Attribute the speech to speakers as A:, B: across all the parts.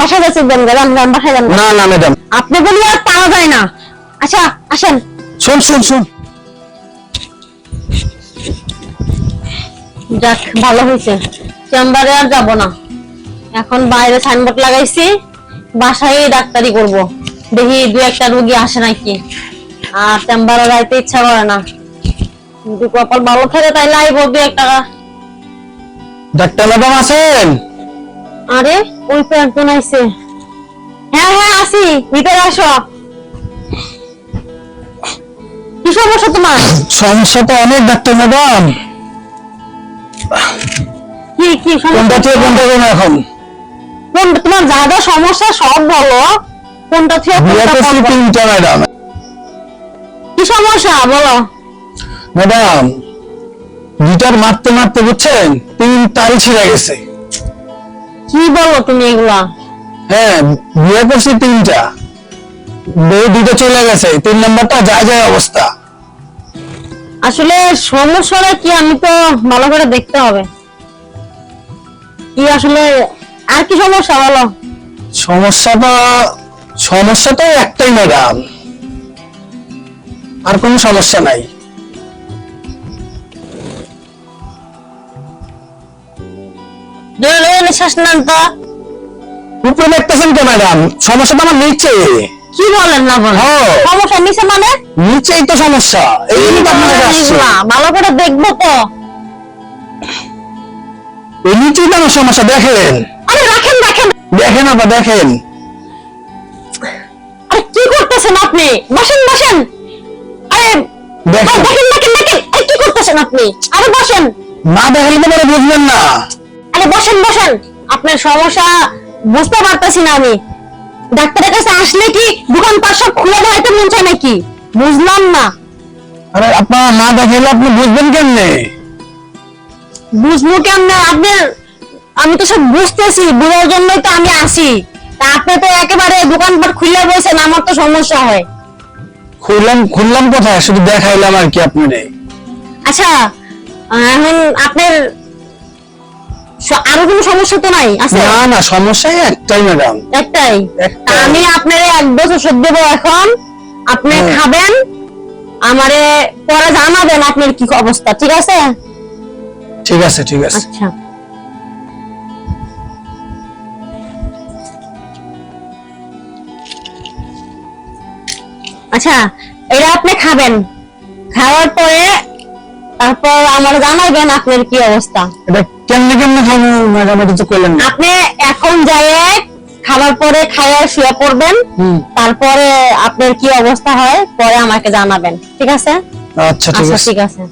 A: বাসায় যাচ্ছে বাসায়
B: না না ম্যাডাম।
A: আপনি বলি আর পাওয়া যায় না। আচ্ছা আসেন।
B: শুন শুন শুন।
A: যাক ভালো হয়েছে। চেম্বারে আর যাব না। এখন বাইরে সাইনবোর্ড লাগাইছি। বাসায় ডাক্তারি করব। দেখি দু একটা রোগী আসে নাকি। আর চেম্বারে যাইতে ইচ্ছা করে না। কিন্তু কপাল ভালো থাকে তাই আইব দু একটা।
B: ডাক্তার ম্যাডাম আছেন?
A: আরে ওই তো একজন আইছে। হ্যাঁ হ্যাঁ আসি ভিতরে আসো। কি সমস্যা তোমার?
B: সমস্যা তো অনেক ডাক্তার ম্যাডাম।
A: কি কি
B: কোনটা থেকে কোনটা করব এখন?
A: কোনটা তোমার যা যা সমস্যা সব বলো। কোনটা থেকে কোনটা
B: তিনটা ম্যাডাম।
A: কি সমস্যা? বলো।
B: ম্যাডাম গিটার মারতে মারতে বুঝছেন? তিন তাল ছিঁড়ে গেছে।
A: কি বলো তুমি এগুলা?
B: হ্যাঁ বিয়ে করছি তিনটা। বউ দুটো চলে গেছে তিন নম্বরটা যায় যায় অবস্থা।
A: আসলে সমস্যাটা কি আমি তো ভালো করে দেখতে হবে। কি আসলে আর কি সমস্যা বলো?
B: সমস্যাটা সমস্যাটা একটাই ম্যাডাম আর কোনো সমস্যা নাই।
A: নিঃশ্বাস নেন তো।
B: উপরে দেখতেছেন তো ম্যাডাম? সমস্যাটা আমার নিচে
A: কি বলেন না বলেন। সমস্যা নিচে মানে?
B: নিচেই তো সমস্যা। এই তো আপনার
A: বলেন
B: কাছে আসছি।
A: এগুলা? ভালো করে দেখব তো।
B: এই নিচেই তো আমার সমস্যা দেখেন।
A: আরে রাখেন রাখেন।
B: দেখেন দেখেন।
A: আরে কি করতেছেন আপনি? বসেন বসেন। আরে
B: দেখেন।
A: দেখেন দেখেন দেখেন। কি করতেছেন আপনি? আরে বসেন।
B: না দেখেন তো বুঝবেন না।
A: আরে বসেন বসেন। আপনার সমস্যা বুঝতে পারতেছি না আমি। ডাক্তারের কাছে আসলে কি দোকানপাট সব খুলে দেওয়াইতে মন চায় নাকি? বুঝলাম না।
B: আরে আপনারা না দেখেলে আপনি বুঝবেন কেমনে?
A: বুঝব কেমন? আপনার আমি তো সব বুঝতেছি বুঝার জন্যই তো আমি আসি তা আপনি তো একেবারে দোকানপাট খুলে বসেন আমার তো সমস্যা হয়।
B: খুললাম খুললাম কোথায়? শুধু দেখাইলাম আর কি আপনারে।
A: আচ্ছা এখন আপনার আরও কোনো সমস্যা তো নাই? আছে?
B: না না সমস্যা একটাই ম্যাডাম।
A: একটাই। আমি আপনার এক বছর ওষুধ দেবো এখন। আপনি খাবেন আমারে পরে জানাবেন আপনার কি অবস্থা ঠিক আছে?
B: ঠিক আছে ঠিক আছে।
A: আচ্ছা। আচ্ছা এটা আপনি খাবেন। খাওয়ার পরে তারপর আমার জানাবেন আপনার কি অবস্থা।
B: এটা কেমনে কেমনে খাব ম্যাডাম এটা তো করলেন
A: আপনি এখন যাই খাবার পরে খাইয়া শুয়ে পড়বেন তারপরে আপনার কি অবস্থা হয় পরে আমাকে জানাবেন ঠিক আছে?
B: আচ্ছা ঠিক
A: আচ্ছা
B: আছে।
A: ঠিক আছে।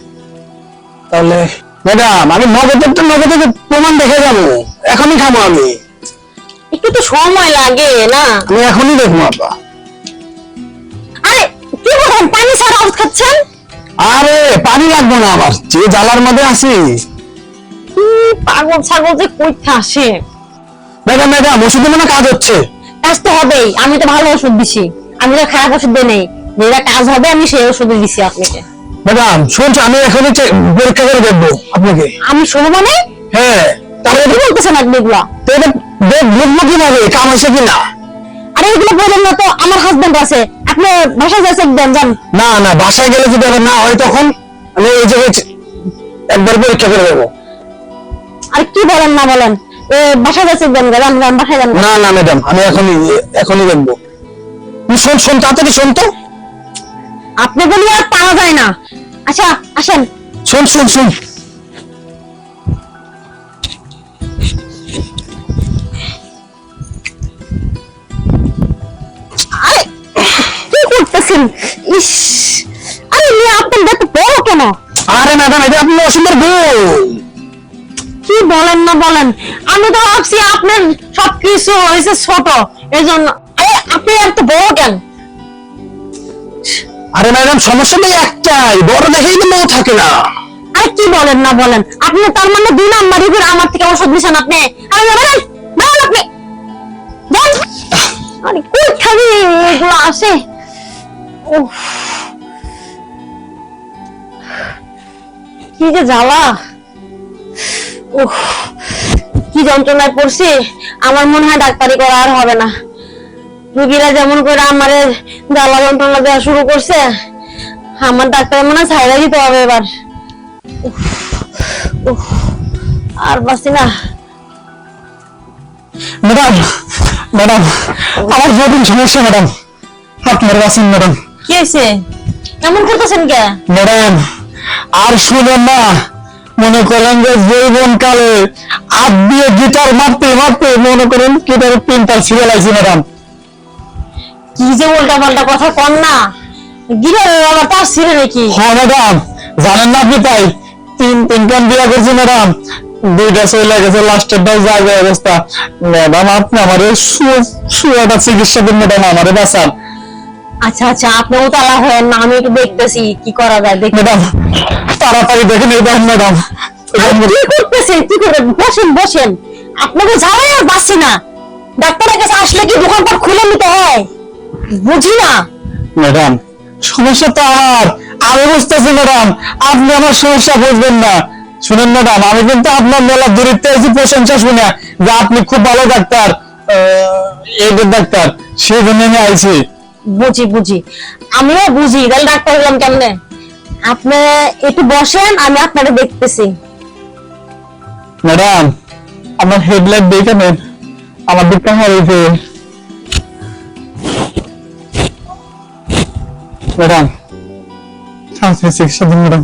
B: তাহলে ম্যাডাম আমি নগদের তো নগদের প্রমাণ দেখে যাব। এখনই খাব আমি।
A: একটু তো সময় লাগে না?
B: আমি এখনই দেখব আপা।
A: আরে কি বলেন পানি ছাড়া ওষুধ খাচ্ছেন?
B: আরে পানি লাগবো না আবার। যে জ্বালার মধ্যে আছি।
A: পাগল ছাগল যে কইতে আসে?
B: ম্যাডাম ম্যাডাম ওষুধে মানে কাজ হচ্ছে।
A: কাজ তো হবেই আমি তো ভালো ওষুধ দিছি। আমি তো খারাপ ওষুধ দিই নাই। যেটা কাজ হবে আমি সেই ওষুধ দিছি আপনাকে।
B: ম্যাডাম শুনছো আমি এখন পরীক্ষা করে দেখব আপনাকে।
A: আমি শুনো মানে?
B: হ্যাঁ।
A: তাহলে কি বলতেছেন আপনি এগুলা?
B: তো এটা দেখ- দেখব কীভাবে কাম হয়েছে কিনা?
A: আরে এগুলো বলেন না তো আমার হাজবেন্ড আছে। আপনি বাসায় যাচ্ছে দেন যান
B: না না বাসায় গেলে যদি আবার না হয় তখন আমি এই জায়গায় একবার পরীক্ষা করে দেবো।
A: আর কি বলেন না বলেন? এ বাসায় যাচ্ছে দেন যান যান বাসায় যান
B: না। না ম্যাডাম আমি এখনই এখনই দেখব তুমি শোন শোন তাড়াতাড়ি শোন তো।
A: আপনি বলি আর পাওয়া যায় না। আচ্ছা আসেন।
B: শোন শোন শোন।
A: ইস আরে মেয়ে আপনার এত বড় কেন?
B: আরে ম্যাডাম এটা আপনি অসুন্দর বউ।
A: কি বলেন না বলেন? আমি তো ভাবছি আপনার সবকিছু হয়েছে ছোট। এই জন্য আরে আপনি এত বড় কেন?
B: আরে ম্যাডাম সমস্যা নেই একটাই বড় দেখেই তো থাকে না।
A: আরে কি বলেন না বলেন? আপনি তার মানে দুই নাম্বারই করে আমার থেকে ওষুধ দিছেন আপনি। আরে বলেন বলেন আপনি। আরে কই খাবি? এগুলো আসে। কি যে জ্বালা। কি যন্ত্রণায় পড়ছি, আমার মনে হয় ডাক্তারি করা আর হবে না। রুগীরা যেমন করে আমারে জ্বালা যন্ত্রণা দেওয়া শুরু করছে, আমার ডাক্তার মনে হয় ছাইড়া দিতে হবে এবার। আর বাসি না।
C: ম্যাডাম ম্যাডাম, আমার জটিল সমস্যা, ম্যাডাম। আপনার আছেন ম্যাডাম।
A: কি হয়েছে? এমন করতেছেন কে?
C: ম্যাডাম আর শুনেন না মনে করেন যে কালে দিয়ে গিটার মারতে মারতে মনে করেন গিটারের ছিঁড়ে লাগছে ম্যাডাম।
A: কি যে উল্টা পাল্টা কথা কন না। গিরে আবার তার ছিঁড়ে নাকি?
C: হ্যাঁ ম্যাডাম জানেন না আপনি তাই? তিন তিন কান বিয়া করছি ম্যাডাম। দুইটা চলে গেছে লাস্টের দাও যাবে অবস্থা। ম্যাডাম আপনি আমার সুয়াটা চিকিৎসা দিন ম্যাডাম আমারে বাঁচান।
A: আচ্ছা আচ্ছা আপনি উতালা হয়েন না আমি একটু দেখতেছি কি করা যায় দেখি।
C: ম্যাডাম তাড়াতাড়ি দেখেন এই দেখেন ম্যাডাম।
A: কি করতেছেন? কি করে বসেন বসেন। আপনাকে যাওয়াই আর বাসি না। ডাক্তারের কাছে আসলে কি দোকানটা খুলে নিতে হয়? বুঝি না।
C: ম্যাডাম সমস্যা তো আমার। আমি বুঝতেছি ম্যাডাম আপনি আমার সমস্যা বুঝবেন না। শুনেন ম্যাডাম আমি কিন্তু আপনার মেলা দূরিত্ব এসে প্রশংসা শুনে। যে আপনি খুব ভালো ডাক্তার এইদের ডাক্তার সেই জন্য আমি আইছি।
A: বুঝি বুঝি। আমিও বুঝি তাহলে ডাক্তার হলাম কেমনে? আপনি একটু বসেন আমি আপনাকে দেখতেছি।
C: ম্যাডাম আমার হেডলাইট দেখে নেন আমার দিকটা হারিয়েছে ম্যাডাম আপনি চিকিৎসা দিন ম্যাডাম।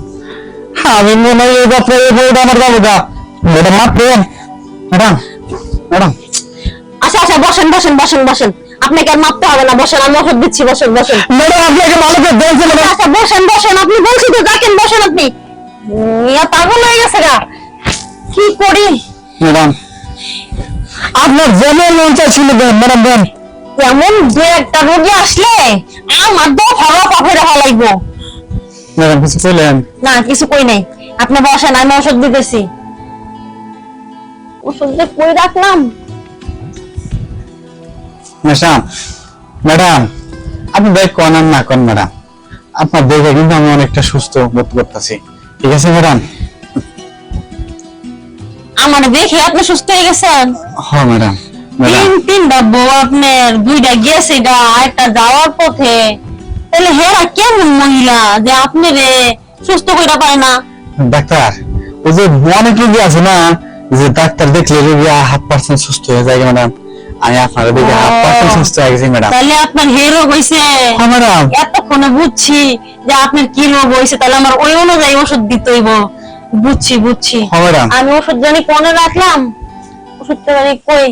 C: আমি মনে হয় এই ব্যাপারে এই বইটা আমার গা। ম্যাডাম মাত্র ম্যাডাম ম্যাডাম।
A: আচ্ছা আচ্ছা বসেন বসেন বসেন বসেন। আপনাকে আর মাপতে হবে না বসেন আমি ওষুধ দিচ্ছি বসেন বসেন।
C: ম্যাডাম আপনাকে ভালো করে দেখছে
A: আচ্ছা বসেন বসেন আপনি বলছি তো দেখেন বসেন আপনি। ইয়া পাগল হয়ে গেছে গা। কি করি?
C: ম্যাডাম আপনার যেমন মন চাইছিল ম্যাডাম
A: এমন দু একটা রোগী আসলে আমার তো ভালো পাফে রাখা লাগবো।
C: ম্যাডাম কিছু বললেন
A: না কিছু কই নাই। আপনি বসেন আমি ওষুধ দিতেছি। ওষুধ যে কই রাখলাম?
C: ম্যাডাম ম্যাডাম আপনি দেখ কোন আর না কোন ম্যাডাম আপনার দেখে কিন্তু আমি অনেকটা সুস্থ বোধ করতেছি। ঠিক আছে ম্যাডাম
A: আমার দেখে আপনি সুস্থ হয়ে গেছেন?
C: হ্যাঁ ম্যাডাম
A: তিন
C: ম্যাডাম
A: তিনটা বউ আপনার দুইটা গেছে গা একটা যাওয়ার পথে। তাহলে হেরা কেমন মহিলা যে আপনি রে সুস্থ কইরা পায় না?
C: ডাক্তার ওই যে অনেক রোগী আছে না যে ডাক্তার দেখলে রোগী হাফ পার্সেন্ট সুস্থ হয়ে যায় ম্যাডাম আমি আপনার দিকে হাত সুস্থ হয়ে গেছি ম্যাডাম
A: তাহলে আপনার হে রোগ হইছে।
C: হ্যাঁ ম্যাডাম
A: এতক্ষণে বুঝছি যে আপনার কি রোগ হইছে তাহলে আমার ওই অনুযায়ী ওষুধ দিতে হইব। বুঝছি বুঝছি।
C: হ্যাঁ ম্যাডাম
A: আমি ওষুধ জানি কোনে রাখলাম? ওষুধটা জানি কই?